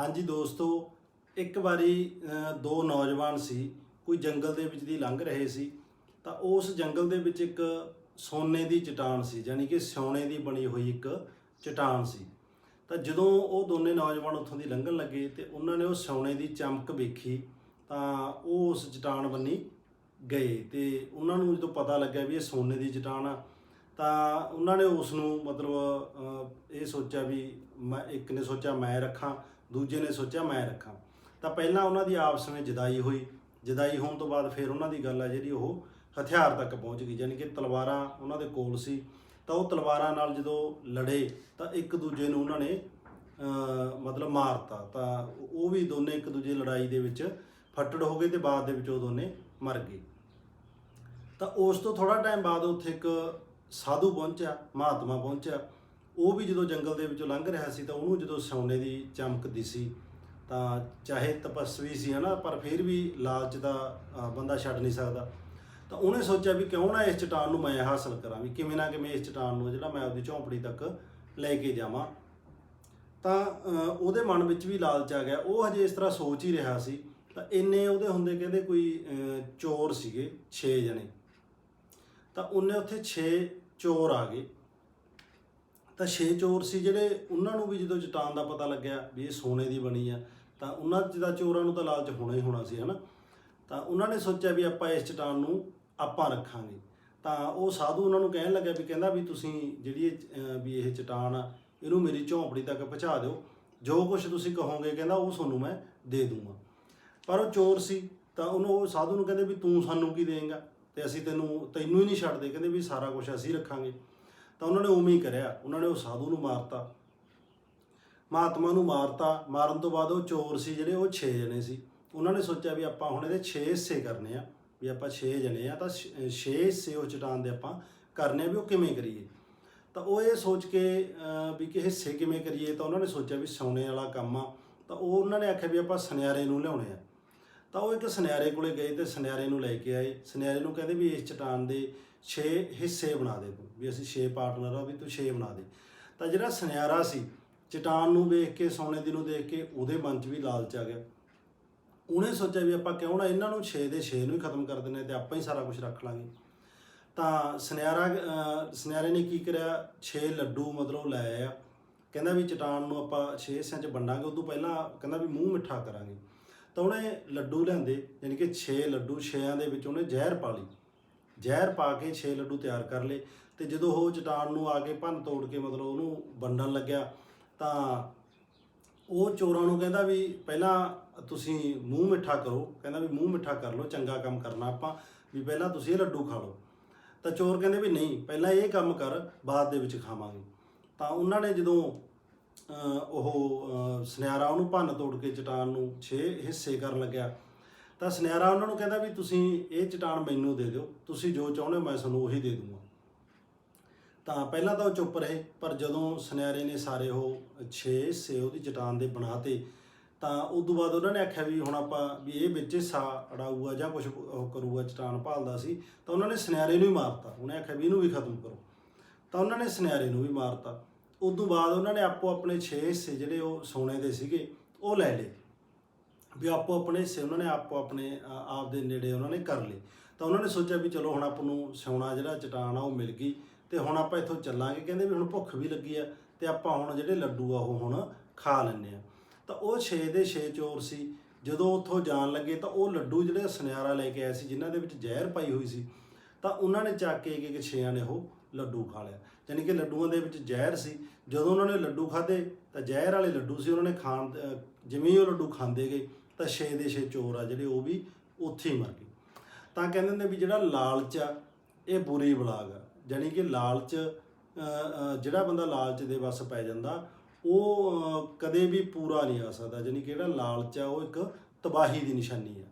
ਹਾਂਜੀ ਦੋਸਤੋ, ਇੱਕ ਵਾਰੀ ਦੋ ਨੌਜਵਾਨ ਸੀ, ਕੋਈ ਜੰਗਲ ਦੇ ਵਿੱਚ ਦੀ ਲੰਘ ਰਹੇ ਸੀ, ਤਾਂ ਉਸ ਜੰਗਲ ਦੇ ਵਿੱਚ ਇੱਕ ਸੋਨੇ ਦੀ ਚਟਾਨ ਸੀ ਯਾਨੀ ਕਿ ਸੋਨੇ ਦੀ ਬਣੀ ਹੋਈ ਇੱਕ ਚਟਾਨ ਸੀ। ਤਾਂ ਜਦੋਂ ਉਹ ਦੋਨੇ ਨੌਜਵਾਨ ਉੱਥੋਂ ਦੀ ਲੰਘਣ ਲੱਗੇ ਤੇ ਉਹਨਾਂ ਨੇ ਉਹ ਸੋਨੇ ਦੀ ਚਮਕ ਵੇਖੀ, ਤਾਂ ਉਹ ਉਸ ਚਟਾਨ ਬੰਨੀ ਗਏ ਤੇ ਉਹਨਾਂ ਨੂੰ ਜਦੋਂ ਪਤਾ ਲੱਗਿਆ ਵੀ ਇਹ ਸੋਨੇ ਦੀ ਚਟਾਨ ਆ, ਤਾਂ ਉਹਨਾਂ ਨੇ ਉਸ ਨੂੰ ਮਤਲਬ ਇਹ ਸੋਚਿਆ ਵੀ ਮੈਂ, ਇੱਕ ਨੇ ਸੋਚਿਆ ਮੈਂ ਰੱਖਾਂ ਦੂਜੇ ਨੇ ਸੋਚਿਆ ਮੈਂ ਰੱਖਾਂ। ਤਾਂ ਪਹਿਲਾਂ ਉਹਨਾਂ ਦੀ ਆਪਸ ਵਿੱਚ ਜਦਾਈ ਹੋਈ। ਜਦਾਈ ਹੋਣ ਤੋਂ ਬਾਅਦ ਫਿਰ ਉਹਨਾਂ ਦੀ ਗੱਲ ਆ ਜਿਹੜੀ ਉਹ ਹਥਿਆਰ ਤੱਕ ਪਹੁੰਚ ਗਈ। ਯਾਨੀ ਕਿ ਤਲਵਾਰਾਂ ਉਹਨਾਂ ਦੇ ਕੋਲ ਸੀ। ਤਾਂ ਉਹ ਤਲਵਾਰਾਂ ਨਾਲ ਜਦੋਂ ਲੜੇ, ਤਾਂ ਇੱਕ ਦੂਜੇ ਨੂੰ ਉਹਨਾਂ ਨੇ ਮਤਲਬ ਮਾਰਤਾ। ਤਾਂ ਉਹ ਵੀ ਦੋਨੇ ਇੱਕ ਦੂਜੇ ਲੜਾਈ ਦੇ ਵਿੱਚ ਫੱਟੜ ਹੋ ਗਏ ਤੇ ਬਾਅਦ ਦੇ ਵਿੱਚ ਉਹ ਦੋਨੇ ਮਰ ਗਏ। ਤਾਂ ਉਸ ਤੋਂ ਥੋੜਾ ਟਾਈਮ ਬਾਅਦ ਉੱਥੇ ਇੱਕ ਸਾਧੂ ਪਹੁੰਚਿਆ, ਮਹਾਤਮਾ ਪਹੁੰਚਿਆ। ਉਹ ਵੀ ਜਦੋਂ ਜੰਗਲ ਦੇ ਵਿੱਚੋਂ ਲੰਘ ਰਿਹਾ ਸੀ ਤਾਂ ਉਹਨੂੰ ਜਦੋਂ ਸੋਨੇ ਦੀ ਚਮਕ ਦਿਸੀ, ਤਾਂ ਚਾਹੇ ਤਪਸਵੀ ਸੀ ਹਨਾ, ਪਰ ਫਿਰ ਵੀ ਲਾਲਚ ਦਾ ਬੰਦਾ ਛੱਡ ਨਹੀਂ ਸਕਦਾ। ਤਾਂ ਉਹਨੇ ਸੋਚਿਆ ਵੀ ਕਿਉਂ ਨਾ ਇਸ ਚਟਾਨ ਨੂੰ ਮੈਂ ਹਾਸਲ ਕਰਾਂ, ਵੀ ਕਿਵੇਂ ਨਾ ਕਿਵੇਂ ਇਸ ਚਟਾਨ ਨੂੰ ਜਿਹੜਾ ਮੈਂ ਆਪਦੀ ਝੌਂਪੜੀ ਤੱਕ ਲੈ ਕੇ ਜਾਵਾਂ। ਤਾਂ ਉਹਦੇ ਮਨ ਵਿੱਚ ਵੀ ਲਾਲਚ ਆ ਗਿਆ। ਉਹ ਹਜੇ ਇਸ ਤਰ੍ਹਾਂ ਸੋਚ ਹੀ ਰਿਹਾ ਸੀ। ਤਾਂ ਇੰਨੇ ਉਹਦੇ ਹੁੰਦੇ ਕਹਿੰਦੇ ਕੋਈ ਚੋਰ ਸੀਗੇ 6 ਜਣੇ। ਤਾਂ ਉਹਨੇ ਉੱਥੇ 6 ਚੋਰ ਆ ਗਏ। ਤਾਂ ਛੇ ਚੋਰ ਸੀ ਜਿਹੜੇ ਉਹਨਾਂ ਨੂੰ ਵੀ ਜਦੋਂ ਚਟਾਨ ਦਾ ਪਤਾ ਲੱਗਿਆ ਵੀ ਇਹ ਸੋਨੇ ਦੀ ਬਣੀ ਆ, ਤਾਂ ਉਹਨਾਂ ਜਿਹਦਾ ਚੋਰਾਂ ਨੂੰ ਤਾਂ ਲਾਲਚ ਹੋਣਾ ਹੀ ਹੋਣਾ ਸੀ, ਹਨਾ? ਤਾਂ ਉਹਨਾਂ ਨੇ ਸੋਚਿਆ ਵੀ ਆਪਾਂ ਇਸ ਚਟਾਨ ਨੂੰ ਆਪਾਂ ਰੱਖਾਂਗੇ। ਤਾਂ ਉਹ ਸਾਧੂ ਉਹਨਾਂ ਨੂੰ ਕਹਿਣ ਲੱਗਾ ਵੀ ਕਹਿੰਦਾ ਵੀ ਤੁਸੀਂ ਜਿਹੜੀ ਇਹ ਵੀ ਇਹ ਚਟਾਨ ਆ, ਇਹਨੂੰ ਮੇਰੀ ਝੌਂਪੜੀ ਤੱਕ ਪਹੁੰਚਾ ਦਿਓ। ਜੋ ਕੁਝ ਤੁਸੀਂ ਕਹੋਗੇ, ਕਹਿੰਦਾ ਉਹ ਤੁਹਾਨੂੰ ਮੈਂ ਦੇ ਦੂੰਗਾ। ਪਰ ਉਹ ਚੋਰ ਸੀ, ਤਾਂ ਉਹਨੂੰ ਉਹ ਸਾਧੂ ਨੂੰ ਕਹਿੰਦੇ ਵੀ ਤੂੰ ਸਾਨੂੰ ਕੀ ਦੇਂਗਾ? ਤੇ ਅਸੀਂ ਤੈਨੂੰ ਤੈਨੂੰ ਹੀ ਨਹੀਂ ਛੱਡਦੇ, ਕਹਿੰਦੇ ਵੀ ਸਾਰਾ ਕੁਝ ਅਸੀਂ ਰੱਖਾਂਗੇ। ਤਾਂ ਉਹਨਾਂ ਨੇ ਉਵੇਂ ਹੀ ਕਰਿਆ। ਉਹਨਾਂ ਨੇ ਉਹ ਸਾਧੂ ਨੂੰ ਮਾਰਤਾ। ਮਹਾਤਮਾ ਨੂੰ ਮਾਰਤਾ। ਮਾਰਨ ਤੋਂ ਬਾਅਦ ਉਹ ਚੋਰ ਸੀ ਜਿਹੜੇ, ਉਹ 6 ਜਣੇ ਸੀ। ਉਹਨਾਂ ਨੇ ਸੋਚਿਆ ਵੀ ਆਪਾਂ ਹੁਣ ਇਹਦੇ 6 ਹਿੱਸੇ ਕਰਨੇ ਆ। ਵੀ ਆਪਾਂ 6 ਜਣੇ ਆ ਤਾਂ 6 ਹਿੱਸੇ ਉਹ ਚਟਾਨ ਦੇ ਆਪਾਂ ਕਰਨੇ ਆ ਵੀ ਉਹ ਕਿਵੇਂ ਕਰੀਏ। ਤਾਂ ਉਹ ਇਹ ਸੋਚ ਕੇ ਵੀ ਕਿ ਹਿੱਸੇ ਕਿਵੇਂ ਕਰੀਏ ਤਾਂ ਉਹਨਾਂ ਨੇ ਸੋਚਿਆ ਵੀ ਸੋਨੇ ਵਾਲਾ ਕੰਮ ਆ। ਤਾਂ ਉਹ ਉਹਨਾਂ ਨੇ ਆਖਿਆ ਵੀ ਆਪਾਂ ਸੁਨਿਆਰੇ ਨੂੰ ਲਿਆਉਣੇ ਆ। ਤਾਂ ਉਹ ਇੱਕ ਸੁਨਿਆਰੇ ਕੋਲੇ ਗਏ ਤੇ ਸੁਨਿਆਰੇ ਨੂੰ ਲੈ ਕੇ ਆਏ। ਸੁਨਿਆਰੇ ਨੂੰ ਕਹਿੰਦੇ ਵੀ ਇਸ ਚਟਾਨ ਦੇ 6 ਹਿੱਸੇ ਬਣਾ ਦੇ ਤੂੰ, ਵੀ ਅਸੀਂ 6 ਪਾਰਟਨਰ ਆ ਵੀ ਤੂੰ 6 ਬਣਾ ਦੇ। ਤਾਂ ਜਿਹੜਾ ਸੁਨਿਆਰਾ ਸੀ, ਚਟਾਨ ਨੂੰ ਵੇਖ ਕੇ, ਸੋਨੇ ਦੀ ਨੂੰ ਦੇਖ ਕੇ ਉਹਦੇ ਮਨ 'ਚ ਵੀ ਲਾਲਚ ਆ ਗਿਆ। ਉਹਨੇ ਸੋਚਿਆ ਵੀ ਆਪਾਂ ਕਿਉਂ ਨਾ ਇਹਨਾਂ ਨੂੰ 6 ਦੇ 6 ਨੂੰ ਹੀ ਖਤਮ ਕਰ ਦਿੰਨੇ ਤੇ ਆਪਾਂ ਹੀ ਸਾਰਾ ਕੁਝ ਰੱਖ ਲਾਂਗੇ। ਤਾਂ ਸੁਨਿਆਰਾ ਸੁਨਿਆਰੇ ਨੇ ਕੀ ਕਰਿਆ? 6 ਲੱਡੂ ਮਤਲਬ ਲੈ ਆਇਆ। ਕਹਿੰਦਾ ਵੀ ਚਟਾਨ ਨੂੰ ਆਪਾਂ 6 ਹਿੱਸਿਆਂ 'ਚ ਵੰਡਾਂਗੇ ਉਦੋਂ ਪਹਿਲਾਂ ਕਹਿੰਦਾ ਵੀ ਮੂੰਹ ਮਿੱਠਾ ਕਰਾਂਗੇ। ਤਾਂ ਉਹਨੇ ਲੱਡੂ ਲਿਆਂਦੇ ਯਾਨੀ ਕਿ 6 ਲੱਡੂ 6ਾਂ ਦੇ ਵਿੱਚ ਉਹਨੇ ਜ਼ਹਿਰ ਪਾ ਲਈ। ਜ਼ਹਿਰ ਪਾ ਕੇ 6 ਲੱਡੂ ਤਿਆਰ ਕਰ ਲਏ ਤੇ ਜਦੋਂ ਉਹ ਚਟਾਨ ਨੂੰ ਆ ਕੇ ਭੰਨ ਤੋੜ ਕੇ ਮਤਲਬ ਉਹਨੂੰ ਵੰਡਣ ਲੱਗਿਆ, ਤਾਂ ਉਹ ਚੋਰਾਂ ਨੂੰ ਕਹਿੰਦਾ ਵੀ ਪਹਿਲਾਂ ਤੁਸੀਂ ਮੂੰਹ ਮਿੱਠਾ ਕਰੋ, ਕਹਿੰਦਾ ਵੀ ਮੂੰਹ ਮਿੱਠਾ ਕਰ ਲਓ, ਚੰਗਾ ਕੰਮ ਕਰਨਾ ਆਪਾਂ, ਵੀ ਪਹਿਲਾਂ ਤੁਸੀਂ ਇਹ ਲੱਡੂ ਖਾ ਲਓ। ਤਾਂ ਚੋਰ ਕਹਿੰਦੇ ਵੀ ਨਹੀਂ, ਪਹਿਲਾਂ ਇਹ ਕੰਮ ਕਰ, ਬਾਅਦ ਦੇ ਵਿੱਚ ਖਾਵਾਂਗੇ। ਤਾਂ ਉਹਨਾਂ ਨੇ ਜਦੋਂ ਉਹ ਸੁਨਿਆਰਾ ਉਹਨੂੰ ਭੰਨ ਤੋੜ ਕੇ ਚਟਾਨ ਨੂੰ 6 ਹਿੱਸੇ ਕਰਨ ਲੱਗਿਆ। ਤਾਂ ਸੁਨਿਆਰਾ ਉਹਨਾਂ ਨੂੰ ਕਹਿੰਦਾ ਵੀ ਤੁਸੀਂ ਇਹ ਚਟਾਨ ਮੈਨੂੰ ਦੇ ਦਿਓ, ਤੁਸੀਂ ਜੋ ਚਾਹੁੰਦੇ ਹੋ ਮੈਂ ਤੁਹਾਨੂੰ ਉਹੀ ਦੇ ਦੂੰਗਾ। ਤਾਂ ਪਹਿਲਾਂ ਤਾਂ ਉਹ ਚੁੱਪ ਰਹੇ, ਪਰ ਜਦੋਂ ਸੁਨਿਆਰੇ ਨੇ ਸਾਰੇ ਉਹ 6 ਹਿੱਸੇ ਉਹਦੀ ਚਟਾਨ ਦੇ ਬਣਾਤੇ ਤਾਂ ਉਸ ਤੋਂ ਬਾਅਦ ਉਹਨਾਂ ਨੇ ਆਖਿਆ ਵੀ ਹੁਣ ਆਪਾਂ ਵੀ ਇਹ ਵਿੱਚ ਹਿੱਸਾ ਅੜਾਊਗਾ ਜਾਂ ਕੁਝ ਉਹ ਕਰੂਗਾ, ਚਟਾਨ ਭਾਲਦਾ ਸੀ, ਤਾਂ ਉਹਨਾਂ ਨੇ ਸੁਨਿਆਰੇ ਨੂੰ ਹੀ ਮਾਰਤਾ। ਉਹਨੇ ਆਖਿਆ ਵੀ ਇਹਨੂੰ ਵੀ ਖਤਮ ਕਰੋ। ਤਾਂ ਉਹਨਾਂ ਨੇ ਸੁਨਿਆਰੇ ਨੂੰ ਵੀ ਮਾਰਤਾ। ਉਸ ਤੋਂ ਬਾਅਦ ਉਹਨਾਂ ਨੇ ਆਪੋ ਆਪਣੇ 6 ਹਿੱਸੇ ਜਿਹੜੇ ਉਹ ਸੋਨੇ ਦੇ ਸੀਗੇ, ਉਹ ਲੈ ਲਏ। ਵੀ ਆਪੋ ਆਪਣੇ ਹਿੱਸੇ ਉਹਨਾਂ ਨੇ ਆਪੋ ਆਪਣੇ ਆਪ ਦੇ ਨੇੜੇ ਉਹਨਾਂ ਨੇ ਕਰ ਲਏ। ਤਾਂ ਉਹਨਾਂ ਨੇ ਸੋਚਿਆ ਵੀ ਚਲੋ ਹੁਣ ਆਪ ਨੂੰ ਸੋਨਾ ਜਿਹੜਾ ਚਟਾਨ ਆ ਉਹ ਮਿਲ ਗਈ ਤੇ ਹੁਣ ਆਪਾਂ ਇੱਥੋਂ ਚੱਲਾਂਗੇ। ਕਹਿੰਦੇ ਵੀ ਹੁਣ ਭੁੱਖ ਵੀ ਲੱਗੀ ਆ ਤੇ ਆਪਾਂ ਹੁਣ ਜਿਹੜੇ ਲੱਡੂ ਆ ਉਹ ਹੁਣ ਖਾ ਲੈਂਦੇ ਆ। ਤਾਂ ਉਹ 6 ਦੇ 6 ਚੋਰ ਸੀ। ਜਦੋਂ ਉੱਥੋਂ ਜਾਣ ਲੱਗੇ ਤਾਂ ਉਹ ਲੱਡੂ ਜਿਹੜੇ ਸੁਨਿਆਰਾ ਲੈ ਕੇ ਆਇਆ ਸੀ, ਜਿਨ੍ਹਾਂ ਦੇ ਵਿੱਚ ਜ਼ਹਿਰ ਪਾਈ ਹੋਈ ਸੀ, ਤਾਂ ਉਹਨਾਂ ਨੇ ਚੱਕ ਕੇ ਇੱਕ ਇੱਕ ਛੇਆਂ ਨੇ ਉਹ ਲੱਡੂ ਖਾ ਲਿਆ। ਯਾਨੀ ਕਿ ਲੱਡੂਆਂ ਦੇ ਵਿੱਚ ਜ਼ਹਿਰ ਸੀ। ਜਦੋਂ ਉਹਨਾਂ ਨੇ ਲੱਡੂ ਖਾਦੇ ਤਾਂ ਜ਼ਹਿਰ ਵਾਲੇ ਲੱਡੂ ਸੀ। ਉਹਨਾਂ ਨੇ ਖਾਣ, ਜਿਵੇਂ ਹੀ ਉਹ ਲੱਡੂ ਖਾਂਦੇ ਗਏ, ਤਾਂ ਛੇ ਦੇ ਛੇ ਚੋਰ ਆ ਜਿਹੜੇ ਉਹ ਵੀ ਉੱਥੇ ਹੀ ਮਰ ਗਏ। ਤਾਂ ਕਹਿੰਦੇ ਨੇ ਵੀ ਜਿਹੜਾ ਲਾਲਚ ਆ, ਇਹ ਬੁਰੀ ਬਲਾਗ ਆ। ਯਾਨੀ ਕਿ ਲਾਲਚ ਜਿਹੜਾ ਬੰਦਾ ਲਾਲਚ ਦੇ ਵੱਸ ਪੈ ਜਾਂਦਾ, ਉਹ ਕਦੇ ਵੀ ਪੂਰਾ ਨਹੀਂ ਆ ਸਕਦਾ। ਯਾਨੀ ਕਿ ਜਿਹੜਾ ਲਾਲਚ ਆ, ਉਹ ਇੱਕ ਤਬਾਹੀ ਦੀ ਨਿਸ਼ਾਨੀ ਆ।